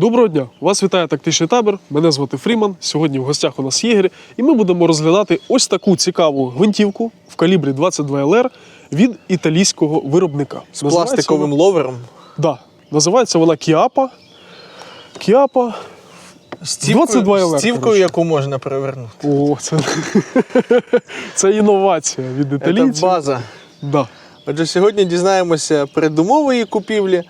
Доброго дня! Вас вітає тактичний табір. Мене звати Фріман. Сьогодні в гостях у нас єгері, і ми будемо розглядати ось таку цікаву гвинтівку в калібрі 22 ЛР від італійського виробника. З пластиковим вона, ловером. да, називається вона Кіапа. Кіапа. З цівкою, 22 LR, з яку можна перевернути. О, це, це інновація від Це база. Да. Отже, сьогодні дізнаємося передумови її купівлі.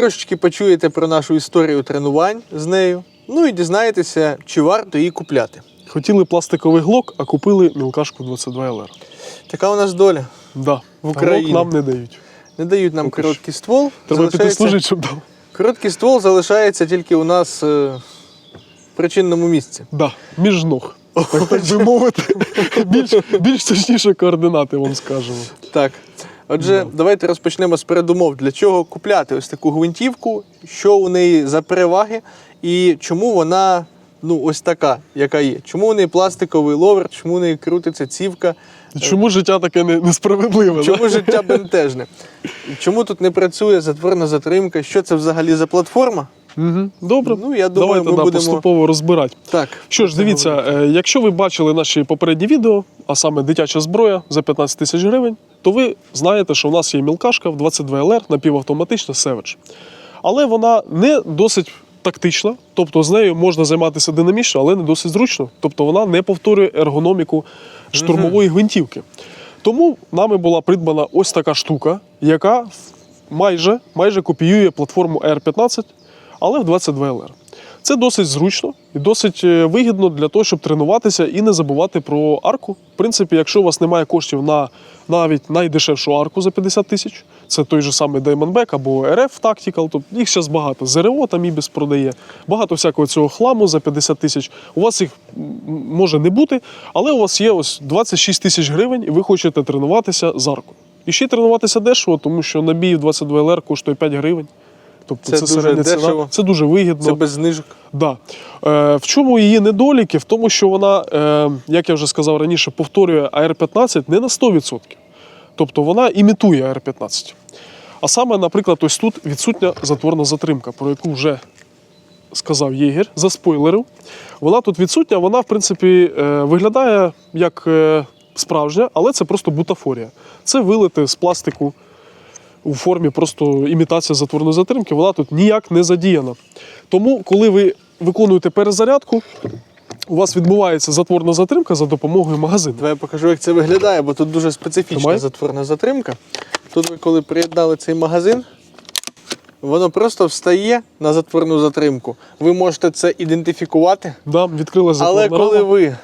Трошечки почуєте про нашу історію тренувань з нею. Ну і дізнаєтеся, чи варто її купляти. Хотіли пластиковий глок, а купили мілкашку 22 ЛР. Така у нас доля. Да. В Україні. глок нам не дають. Не дають нам Поки короткий ствол. Треба піти Залишається- служити, щоб дав. Короткий ствол залишається тільки у нас е, в причинному місці. Да, між ног. Так, так би мовити, більш, більш точніше координати вам скажемо. Так. Отже, давайте розпочнемо з передумов. Для чого купляти ось таку гвинтівку, що у неї за переваги, і чому вона ну, ось така, яка є. Чому у неї пластиковий ловер, чому у неї крутиться цівка, Чому життя таке не- несправедливе? чому життя бентежне? Чому тут не працює затворна затримка? Що це взагалі за платформа? Добре, Ну, я думаю, давайте ми да, будемо- поступово розбирати. Так. Що ж, дивіться, е, якщо ви бачили наші попередні відео, а саме дитяча зброя за 15 тисяч гривень, то ви знаєте, що у нас є мілкашка в 22 ЛР напівавтоматична Savage. Але вона не досить тактична, тобто з нею можна займатися динамічно, але не досить зручно. Тобто вона не повторює ергономіку штурмової гвинтівки. Тому нами була придбана ось така штука, яка майже, майже копіює платформу R15, але в 22 LR. Це досить зручно і досить е, вигідно для того, щоб тренуватися і не забувати про арку. В принципі, якщо у вас немає коштів на навіть найдешевшу арку за 50 тисяч, це той же самий Diamondback або RF Tactical, тобто їх зараз багато. ЗРО там Ібіс продає, багато всякого цього хламу за 50 тисяч. У вас їх може не бути, але у вас є ось 26 тисяч гривень, і ви хочете тренуватися з аркою. І ще тренуватися дешево, тому що набій в 22 LR коштує 5 гривень. Тобто Це це, дуже середня ціна. Це дуже вигідно. Це без знижок. Да. Е, в чому її недоліки? В тому, що вона, е, як я вже сказав раніше, повторює AR-15 не на 100%. Тобто вона імітує AR-15. А саме, наприклад, ось тут відсутня затворна затримка, про яку вже сказав Єгер, заспойлерив. Вона тут відсутня, вона, в принципі, е, виглядає як е, справжня, але це просто бутафорія. Це вилити з пластику у формі просто імітація затворної затримки, вона тут ніяк не задіяна. Тому, коли ви виконуєте перезарядку, у вас відбувається затворна затримка за допомогою магазину. Давай я покажу, як це виглядає, бо тут дуже специфічна Давай. затворна затримка. Тут ви коли приєднали цей магазин, воно просто встає на затворну затримку. Ви можете це ідентифікувати, Да, відкрилася але коли рама. ви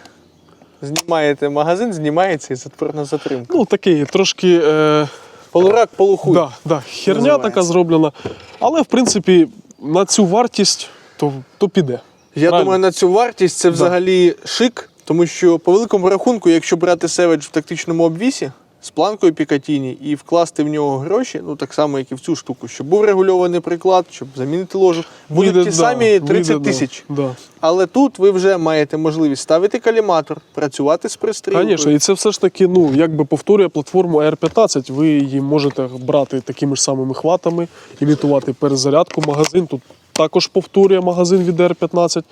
знімаєте магазин, знімається і затворна затримка. Ну, такий трошки. Е, Полурак, полухуй. да, да, херня Називається. така зроблена. Але, в принципі, на цю вартість то, то піде. Я Правильно. думаю, на цю вартість це взагалі шик, тому що по великому рахунку, якщо брати севедж в тактичному обвісі з планкою Пікатіні і вкласти в нього гроші, ну так само, як і в цю штуку, щоб був регульований приклад, щоб замінити ложу, будуть Вийде, ті да, самі 30 вийде, тисяч. Да. Але тут ви вже маєте можливість ставити каліматор, працювати з пристрілкою. Звісно, і це все ж таки, ну, якби повторює платформу R15, ви її можете брати такими ж самими хватами, імітувати перезарядку. Магазин тут також повторює магазин від R15.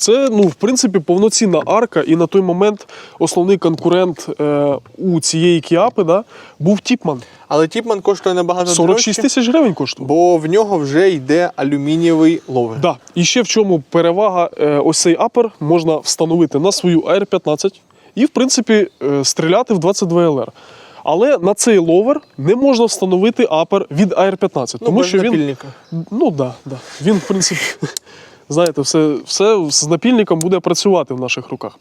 Це, ну, в принципі, повноцінна арка, і на той момент основний конкурент е, у цієї кіапи да, був Тіпман. Але Тіпман коштує набагато 46 тисяч гривень коштує. бо в нього вже йде алюмінієвий ловер. Да. І ще в чому перевага, е, ось цей апер можна встановити на свою AR-15 і, в принципі, е, стріляти в 22 LR. Але на цей ловер не можна встановити апер від AR-15, Ну, тому без що він. напільника. Ну да, да. Він, в принципі, знаєте, все, все з напільником буде працювати в наших руках.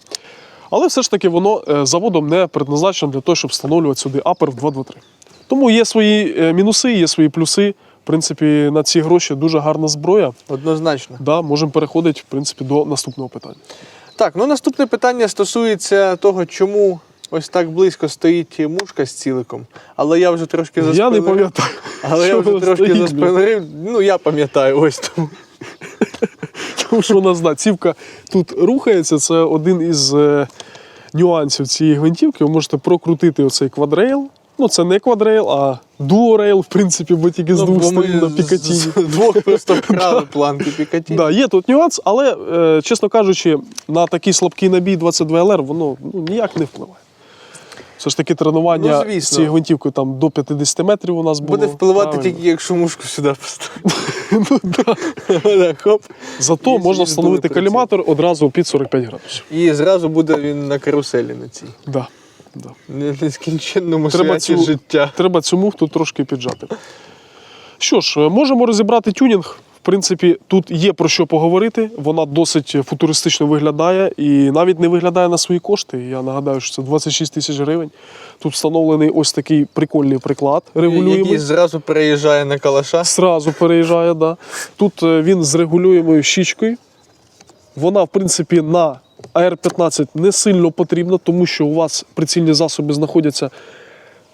Але все ж таки воно е, заводом не предназначено для того, щоб встановлювати сюди апер в 223. Тому є свої е, мінуси, є свої плюси. В принципі, на ці гроші дуже гарна зброя. Однозначно. Да, можемо переходити в принципі до наступного питання. Так, ну наступне питання стосується того, чому ось так близько стоїть мушка з ціликом. Але я вже трошки Я не пам'ятаю. Але я вже трошки стоїть. Ну, я пам'ятаю, ось тому. Тому що у нас да, цівка тут рухається. Це один із е, нюансів цієї гвинтівки. Ви можете прокрутити оцей квадрейл Ну, це не квадрейл, а дуорейл, в принципі, бо тільки з Ну, двох сторін на Пікатіні. з двох просто вкрали планки Пікатіні. Да, є тут нюанс, але, е, чесно кажучи, на такий слабкий набій 22LR воно ну, ніяк не впливає. Все ж таки тренування Ну, з цією гвинтівкою там до 50 метрів у нас було. Буде впливати правильно. тільки, якщо мушку сюди поставити. Ну. Зато можна встановити коліматор одразу під 45 градусів. І зразу буде він на каруселі на цій. Да. Да. Нескінченному Треба святі цю, життя. треба цю муфту трошки піджати. Що ж, е, можемо розібрати тюнінг. В принципі, тут є про що поговорити. Вона досить футуристично виглядає і навіть не виглядає на свої кошти. Я нагадаю, що це 26 тисяч гривень. Тут встановлений ось такий прикольний приклад регулюємий. Який зразу переїжджає на калаша. Сразу переїжджає, да. Тут е, він з регулюємою щічкою. Вона, в принципі, на AR-15 не сильно потрібна, тому що у вас прицільні засоби знаходяться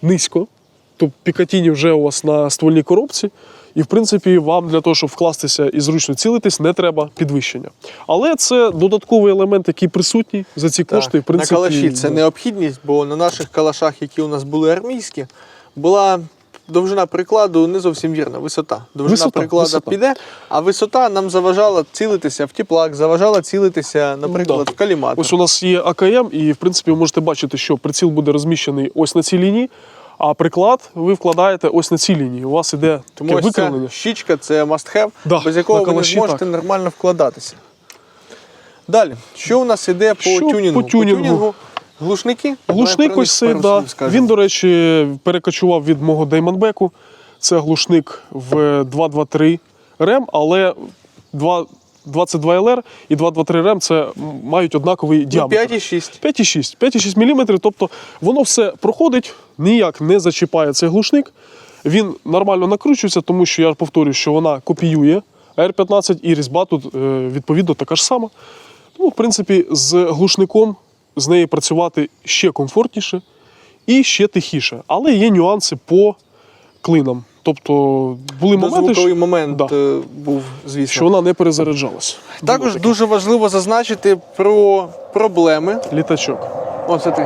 низько. Тобто Пікатіні вже у вас на ствольній коробці. І, в принципі, вам для того, щоб вкластися і зручно цілитись, не треба підвищення. Але це додатковий елемент, який присутній за ці Так, кошти. В принципі, на калаші це необхідність, бо на наших калашах, які у нас були армійські, була довжина прикладу не зовсім вірна. Висота. Довжина Висота, прикладу висота. піде, а висота нам заважала цілитися в теплак, заважала цілитися, наприклад, Да. в каліматор. Ось у нас є АКМ, і в принципі ви можете бачити, що приціл буде розміщений ось на цій лінії, а приклад ви вкладаєте ось на цій лінії. У вас іде Тому таке ось ця викривлення. щічка це must have, Да, без якого на ви не калаші зможете так. нормально вкладатися. Далі, що у нас іде по Що тюнінгу? по тюнінгу? глушники. Глушник про ось них цей, пару да. слів скажемо. Він, до речі, перекочував від мого Даймонбеку. Це глушник в 223 рем, але 2, 22 LR і 223 рем це мають однаковий Ну, діаметр. 5,6. 5,6 5,6 мм, тобто воно все проходить, ніяк не зачіпає цей глушник. Він нормально накручується, тому що я повторюю, що вона копіює R15 і різьба тут е, відповідно така ж сама. Тому, в принципі, з глушником з нею працювати ще комфортніше і ще тихіше. Але є нюанси по клинам. Тобто були моменти, Дозвуковий що, момент Да. е, був, звісно. що вона не перезаряджалась. Також таке. дуже важливо зазначити про проблеми. літачок. О, це ти.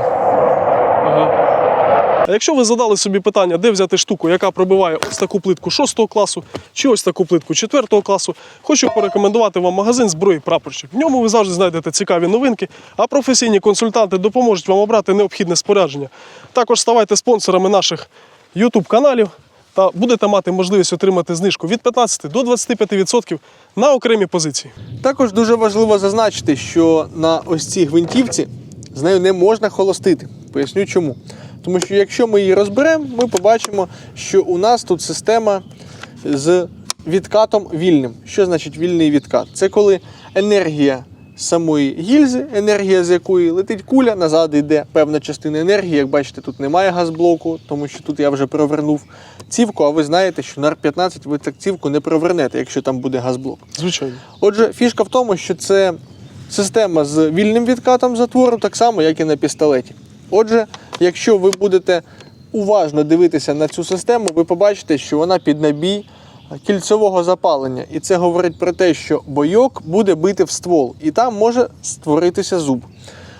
А якщо ви задали собі питання, де взяти штуку, яка пробиває ось таку плитку 6 класу, чи ось таку плитку 4 класу, хочу порекомендувати вам магазин зброї прапорщик. В ньому ви завжди знайдете цікаві новинки, а професійні консультанти допоможуть вам обрати необхідне спорядження. Також ставайте спонсорами наших YouTube каналів та будете мати можливість отримати знижку від 15 до 25% на окремі позиції. Також дуже важливо зазначити, що на ось цій гвинтівці з нею не можна холостити. Поясню чому. Тому що якщо ми її розберемо, ми побачимо, що у нас тут система з відкатом вільним. Що значить вільний відкат? Це коли енергія самої гільзи, енергія з якої летить куля, назад йде певна частина енергії. Як бачите, тут немає газблоку, тому що тут я вже провернув цівку, а ви знаєте, що на R15 ви так цівку не провернете, якщо там буде газблок. Звичайно. Отже, фішка в тому, що це система з вільним відкатом затвору, так само, як і на пістолеті. Отже, якщо ви будете уважно дивитися на цю систему, ви побачите, що вона під набій кільцевого запалення. І це говорить про те, що бойок буде бити в ствол, і там може створитися зуб.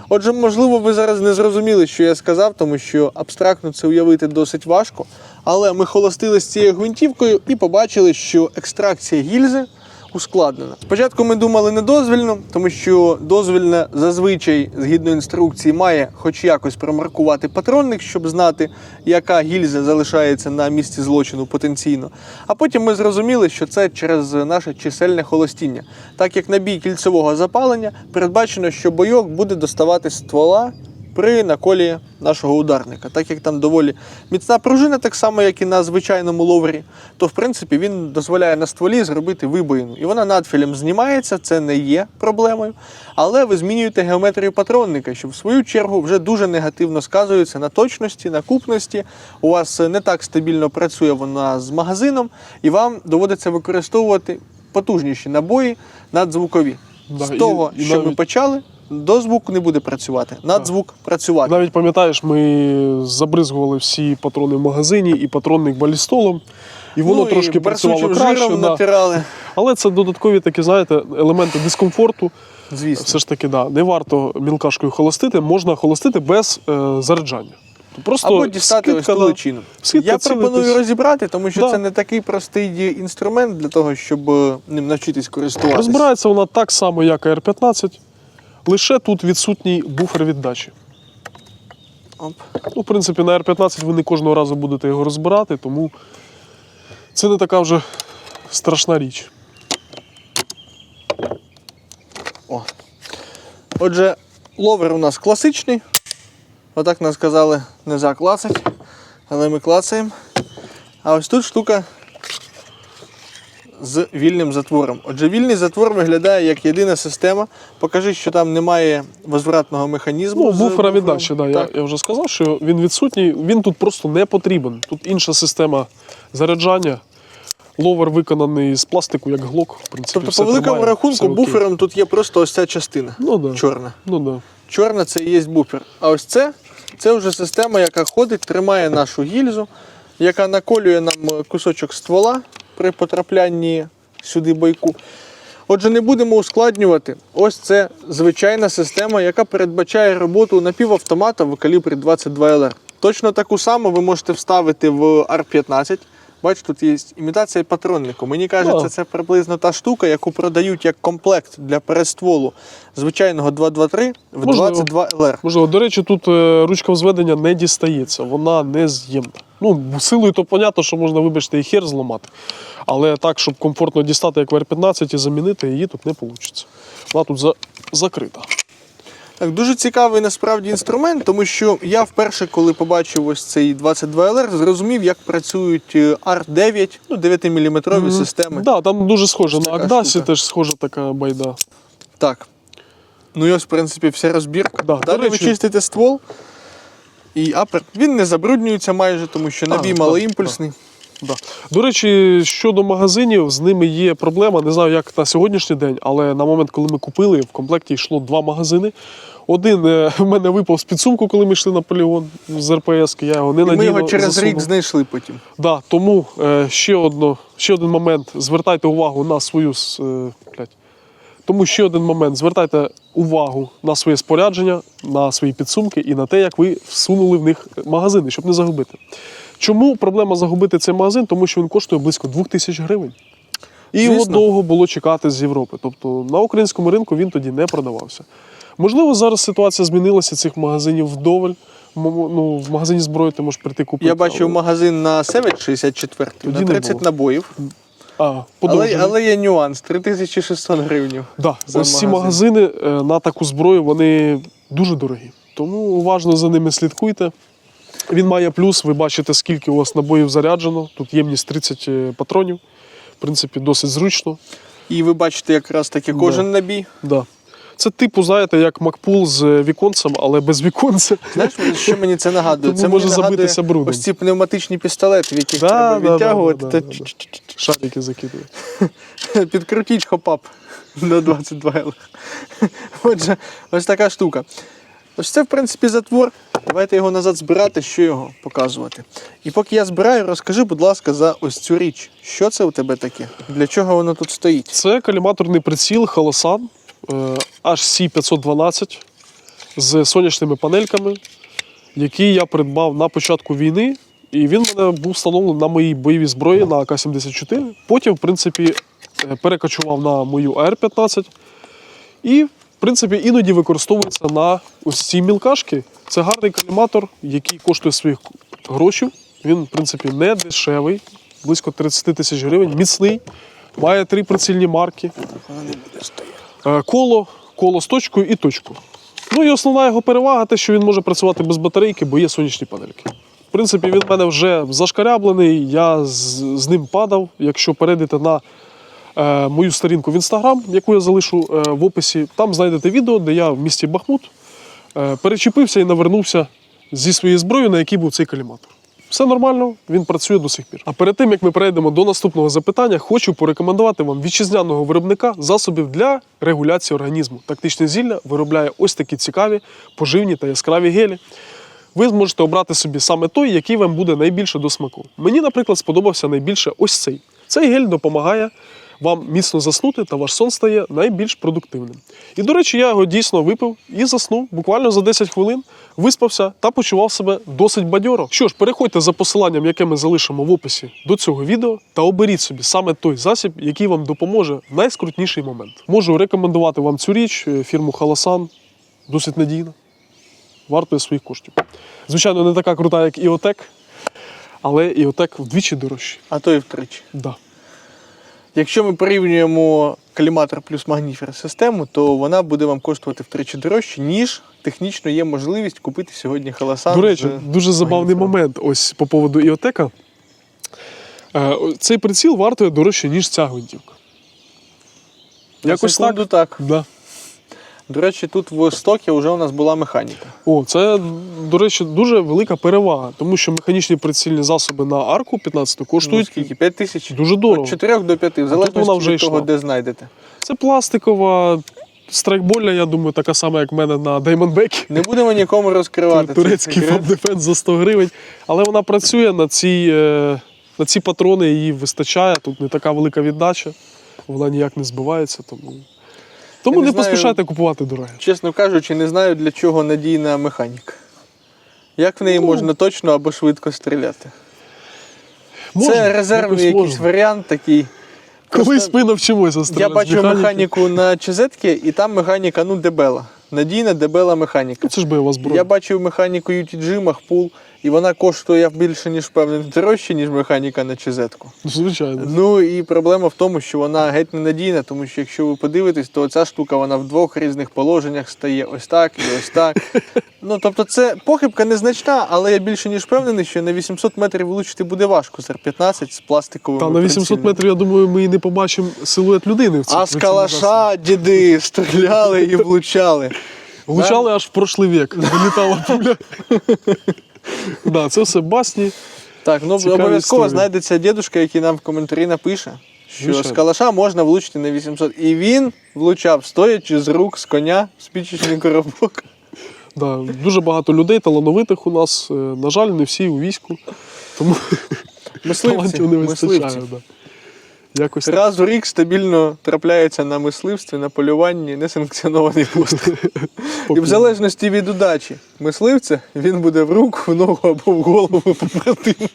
Отже, можливо, ви зараз не зрозуміли, що я сказав, тому що абстрактно це уявити досить важко. Але ми холостили з цією гвинтівкою і побачили, що екстракція гільзи ускладнена. Спочатку ми думали недозвільно, тому що дозвільне зазвичай, згідно інструкції, має хоч якось промаркувати патронник, щоб знати, яка гільза залишається на місці злочину потенційно. А потім ми зрозуміли, що це через наше чисельне холостіння. Так як набій кільцевого запалення передбачено, що бойок буде доставати ствола при наколі нашого ударника. Так як там доволі міцна пружина, так само, як і на звичайному ловері, то в принципі він дозволяє на стволі зробити вибоїну. І вона надфілем знімається, це не є проблемою. Але ви змінюєте геометрію патронника, що в свою чергу вже дуже негативно сказується на точності, на купності. У вас не так стабільно працює вона з магазином, і вам доводиться використовувати потужніші набої надзвукові. Да, з і- того, і що ми навіть- почали, дозвук не буде працювати, надзвук працювати. Навіть пам'ятаєш, ми забризгували всі патрони в магазині і патронник балістолом, і воно Ну, трошки і працювало краще. Да. натирали. Але це додаткові такі, знаєте, елементи дискомфорту. Звісно. Все ж таки, да, не варто мілкашкою холостити, можна холостити без е, заряджання. Просто Або дістати ось скидка, ту да. личину. Я пропоную розібрати, тому що Да. це не такий простий інструмент для того, щоб е, ним навчитись користуватися. Розбирається вона так само, як і R15, лише тут відсутній буфер віддачі. Оп. Ну, в принципі, на R15 ви не кожного разу будете його розбирати, тому це не така вже страшна річ. О. Отже, ловер у нас класичний. Отак нам сказали, не заклацать, але ми клацаємо. А ось тут штука з вільним затвором. Отже, вільний затвор виглядає як єдина система. Покажи, що там немає возвратного механізму. Ну, буфера віддачі, да, я, Так. я вже сказав, що він відсутній, він тут просто не потрібен. Тут інша система заряджання. Ловер виконаний з пластику, як глок. В принципі, Тобто, все по великому тримає, рахунку, буфером тут є просто ось ця частина. Ну, да. Чорна. Ну, да. Чорна це і є буфер. А ось це, це вже система, яка ходить, тримає нашу гільзу, яка наколює нам кусочок ствола при потраплянні сюди бойку. Отже, не будемо ускладнювати. Ось це звичайна система, яка передбачає роботу напівавтомата в калібрі 22 LR. Точно таку саму ви можете вставити в R15. Бачите, тут є імітація патроннику. Мені кажеться, це приблизно та штука, яку продають як комплект для перестволу звичайного 223 в Можливо. 22 LR. Можливо, до речі, тут е, ручка взведення не дістається, вона не з'ємна. Ну, силою то понятно, що можна, вибачте, і хер зламати. Але так, щоб комфортно дістати, як в R15 і замінити, її тут не вийде. Вона тут за... закрита. Так, дуже цікавий насправді інструмент, тому що я вперше, коли побачив ось цей 22 LR, зрозумів, як працюють е, R9, ну 9-мм Мгм. системи. Да, там дуже схоже на Акдасі, теж схожа така байда. Так. Ну і ось, в принципі, вся розбірка. Да, Далі ви чистите ствол. І апер. Він не забруднюється майже, тому що набій малоімпульсний. Да. До речі, щодо магазинів, з ними є проблема. Не знаю, як на сьогоднішній день, але на момент, коли ми купили, в комплекті йшло два магазини. Один е, в мене випав з підсумку, коли ми йшли на полігон з РПС. Я його не І ми його через засунув. рік знайшли потім. Да, тому е, ще, одно, ще один момент. Звертайте увагу на свою. Е, блядь. Тому ще один момент. Звертайте увагу на своє спорядження, на свої підсумки і на те, як ви всунули в них магазини, щоб не загубити. Чому проблема загубити цей магазин? Тому що він коштує близько 2000 гривень. І його довго було чекати з Європи. Тобто на українському ринку він тоді не продавався. Можливо, зараз ситуація змінилася цих магазинів вдоволь. Ну, в магазині зброї ти можеш прийти купити. Я бачив але- магазин на Севет 64 Тоді на 30 набоїв. А, Але, але є нюанс 3600 гривень. Да, ось ці магазини е, на таку зброю вони дуже дорогі. Тому уважно за ними слідкуйте. Він має плюс, ви бачите, скільки у вас набоїв заряджено. Тут ємність 30 е, патронів. В принципі, досить зручно. І ви бачите якраз таки кожен набій. Да. Це типу, знаєте, як Макпул з е, віконцем, але без віконця. Знаєш, що мені це нагадує? Тому це може мені забитися брудом. Ось ці пневматичні пістолети, в яких Да, треба да, да, відтягувати да, та да, да. Шарики закидує. підкрутіть хопап до 22 L. Отже, ось така штука. Ось це, в принципі, затвор. Давайте його назад збирати, що його показувати. І поки я збираю, розкажи, будь ласка, за ось цю річ. Що це у тебе таке? Для чого воно тут стоїть? Це каліматорний приціл Халасан HC512 з сонячними панельками, який я придбав на початку війни. І він в мене був встановлений на моїй бойовій зброї на АК-74. Потім, в принципі, е, перекочував на мою АР-15. І, в принципі, іноді використовується на ось ці мілкашки. Це гарний каліматор, який коштує своїх грошей. Він, в принципі, не дешевий, близько 30 тисяч гривень, міцний, має три прицільні марки. Е, Коло, коло з точкою і точку. Ну і основна його перевага те, що він може працювати без батарейки, бо є сонячні панельки. В принципі, він в мене вже зашкаряблений, я з, з ним падав. Якщо перейдете на мою сторінку в інстаграм, яку я залишу е, в описі, там знайдете відео, де я в місті Бахмут е, перечепився і навернувся зі своєю зброєю, на якій був цей каліматор. Все нормально, він працює до сих пір. А перед тим як ми перейдемо до наступного запитання, хочу порекомендувати вам вітчизняного виробника засобів для регуляції організму. Тактичне зілля виробляє ось такі цікаві, поживні та яскраві гелі. Ви зможете обрати собі саме той, який вам буде найбільше до смаку. Мені, наприклад, сподобався найбільше ось цей. Цей гель допомагає вам міцно заснути, та ваш сон стає найбільш продуктивним. І, до речі, я його дійсно випив і заснув буквально за 10 хвилин, виспався та почував себе досить бадьоро. Що ж, переходьте за посиланням, яке ми залишимо в описі до цього відео, та оберіть собі саме той засіб, який вам допоможе в найскрутніший момент. Можу рекомендувати вам цю річ, е, фірму Халасан, досить надійна, вартує своїх коштів. Звичайно, не така крута, як Іотек, але Іотек вдвічі дорожчий. А то і втричі. Да. Якщо ми порівнюємо каліматор плюс магніфер систему, то вона буде вам коштувати втричі дорожче, ніж технічно є можливість купити сьогодні халасан. До речі, дуже забавний момент ось по поводу Іотека. Е, Цей приціл вартує дорожче, ніж ця гвинтівка. Якось так. так. Да. До речі, тут в стокі вже у нас була механіка. О, це, до речі, дуже велика перевага, тому що механічні прицільні засоби на арку 15 Ну, коштують скільки? 5 тисяч? дуже дорого. Від 4 до 5, в залежності вже від того, де знайдете. Це пластикова страйкбольна, я думаю, така сама, як в мене на Diamondback. Не будемо нікому розкривати. Турецький. Fab за 100 гривень. Але вона працює на ці, е, на ці патрони, її вистачає. Тут не така велика віддача, вона ніяк не збивається. Тому, тому Я не, не знаю- поспішайте купувати дороге. Чесно кажучи, не знаю, для чого надійна механіка. Як в неї Ну. можна точно або швидко стріляти? Можна, Це резервний якийсь можна. варіант такий. Колись Просто ми навчимося стріляти. Я бачив механіки. механіку на Чезетки, і там механіка ну дебела. Надійна дебела механіка. Ну, Це ж бойова зброя. Я бачив механіку UTG, Махпул, і вона коштує я більше, ніж впевнений, дорожче, ніж механіка на Чезетку. Ну, Звичайно. Ну і проблема в тому, що вона геть не надійна, тому що якщо ви подивитесь, то ця штука вона в двох різних положеннях стає ось так і ось так. Ну тобто, це похибка незначна, але я більше ніж впевнений, що на 800 метрів влучити буде важко з Р-15 з пластиковим. Та на 800 метрів, я думаю, ми і не побачимо силует людини в цій А з калаша діди стріляли і влучали. Влучали аж в прошлий вік. Вилітала пуля. да, це все басні. Так, ну обов'язково знайдеться дідушка, який нам в коментарі напише, що з калаша можна влучити на 800. І він влучав, стоячи з рук, з коня, спічечний коробок. Да, дуже багато людей талановитих у нас. Е, На жаль, не всі у війську. Тому Мисливці, талантів не вистачає. мисливці. Да. Якось так. Раз у рік стабільно трапляється на мисливстві, на полюванні несанкціонований постріл. І в залежності від удачі мисливця він буде в руку, в ногу або в голову побратиму.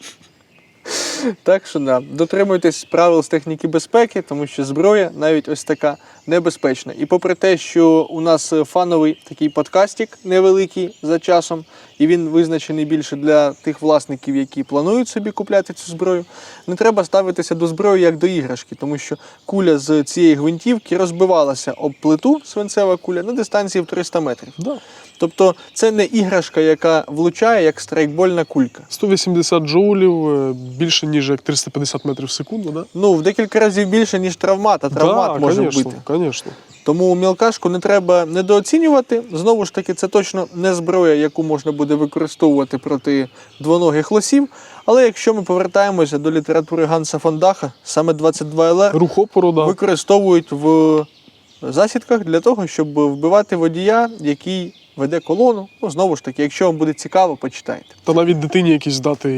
Так що да, дотримуйтесь правил з техніки безпеки, тому що зброя навіть ось така небезпечна. І попри те, що у нас фановий такий подкастик невеликий за часом, і він визначений більше для тих власників, які планують собі купляти цю зброю, не треба ставитися до зброї як до іграшки, тому що куля з цієї гвинтівки розбивалася об плиту свинцева куля на дистанції в 300 метрів. Да. Тобто це не іграшка, яка влучає як страйкбольна кулька. 180 джоулів, е, більше, ніж як 350 метрів в секунду, да? Ну, в декілька разів більше, ніж травмат, а травмат да, може конечно, вбити. Конечно. Тому мілкашку не треба недооцінювати. Знову ж таки, це точно не зброя, яку можна буде використовувати проти двоногих лосів. Але якщо ми повертаємося до літератури Ганса фон Даха, саме 22 ЛР да. використовують в засідках для того, щоб вбивати водія, який веде колону. Ну, знову ж таки, якщо вам буде цікаво, почитайте. Та навіть дитині якісь дати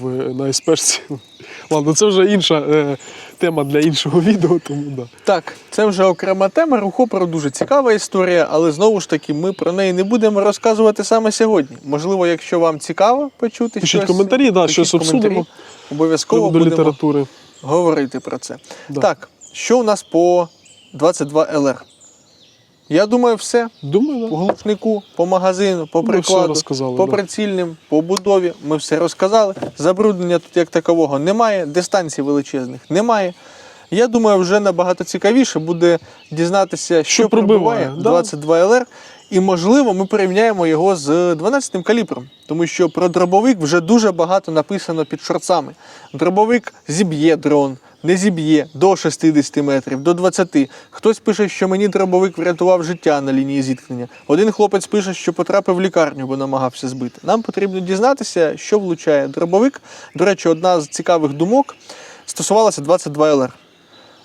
в, на СПшці. Ладно, це вже інша е, тема для іншого відео, тому да. Так, це вже окрема тема. Рухопору дуже цікава історія, але знову ж таки, ми про неї не будемо розказувати саме сьогодні. Можливо, якщо вам цікаво почути Пишіть щось, коментарі, да, щось обсудимо. Обов'язково до будемо літератури. говорити про це. Да. Так, що у нас по 22 ЛР? Я думаю, все. Думаю, По да. глушнику, по магазину, по прикладу, розказали, по да. прицільним, по будові. Ми все розказали. Забруднення тут як такового немає, дистанцій величезних немає. Я думаю, вже набагато цікавіше буде дізнатися, що, Що пробиває, пробиває да. 22 ЛР. І, можливо, ми порівняємо його з 12-м калібром, тому що про дробовик вже дуже багато написано під шорцами. Дробовик зіб'є дрон, не зіб'є до 60 метрів, до 20. Хтось пише, що мені дробовик врятував життя на лінії зіткнення. Один хлопець пише, що потрапив в лікарню, бо намагався збити. Нам потрібно дізнатися, що влучає дробовик. До речі, одна з цікавих думок стосувалася 22 ЛР.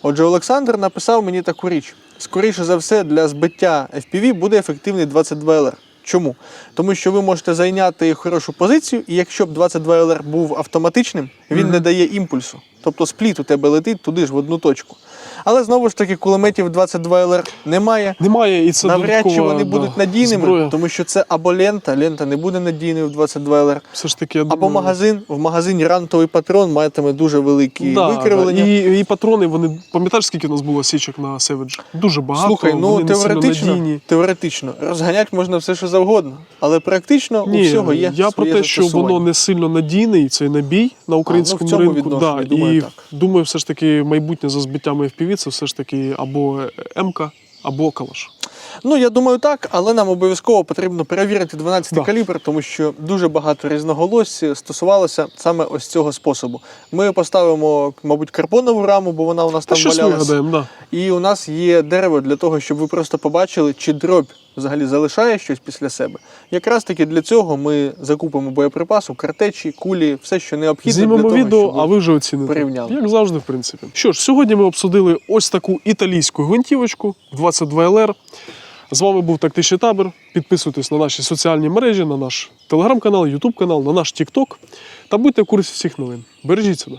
Отже, Олександр написав мені таку річ: скоріше за все, для збиття FPV буде ефективний 22 ЛР. Чому? Тому що ви можете зайняти хорошу позицію, і якщо б 22 ЛР був автоматичним, він не дає імпульсу. тобто спліт у тебе летить туди ж в одну точку. Але знову ж таки, кулеметів 22 ЛР немає. Немає і це Навряд чи вони да, будуть надійними, зброя. тому що це або лента, лента не буде надійною в 22 ЛР. Все ж таки, я Або магазин, в магазині рантовий патрон матиме дуже великі Да, викривлення. Да. І, і патрони, вони пам'ятаєш, скільки у нас було січок на Savage? Дуже багато. Слухай, ну вони теоретично, теоретично розганяти можна все, що завгодно, але практично у всього є. я про те, що воно не сильно надійний, цей набій на українському ну, в цьому ринку. Да, думаю, і так. думаю, все ж таки майбутнє за збиттями FPV це все ж таки або МК, або Калаш. Ну, я думаю, так, але нам обов'язково потрібно перевірити 12 Да. калібр, тому що дуже багато різноголосся стосувалося саме ось цього способу. Ми поставимо, мабуть, карбонову раму, бо вона у нас Та там валялася. да. І у нас є дерево для того, щоб ви просто побачили, чи дробь взагалі залишає щось після себе. Якраз таки для цього ми закупимо боєприпасу, картечі, кулі, все, що необхідно. для Знімемо відео, щоб а ви вже оціните. порівняли. Як завжди, в принципі. Що ж, сьогодні ми обсудили ось таку італійську гвинтівочку 22 LR. З вами був тактичний табір. Підписуйтесь на наші соціальні мережі, на наш телеграм-канал, ютуб канал, на наш Тікток та будьте в курсі всіх новин. Бережіть себе.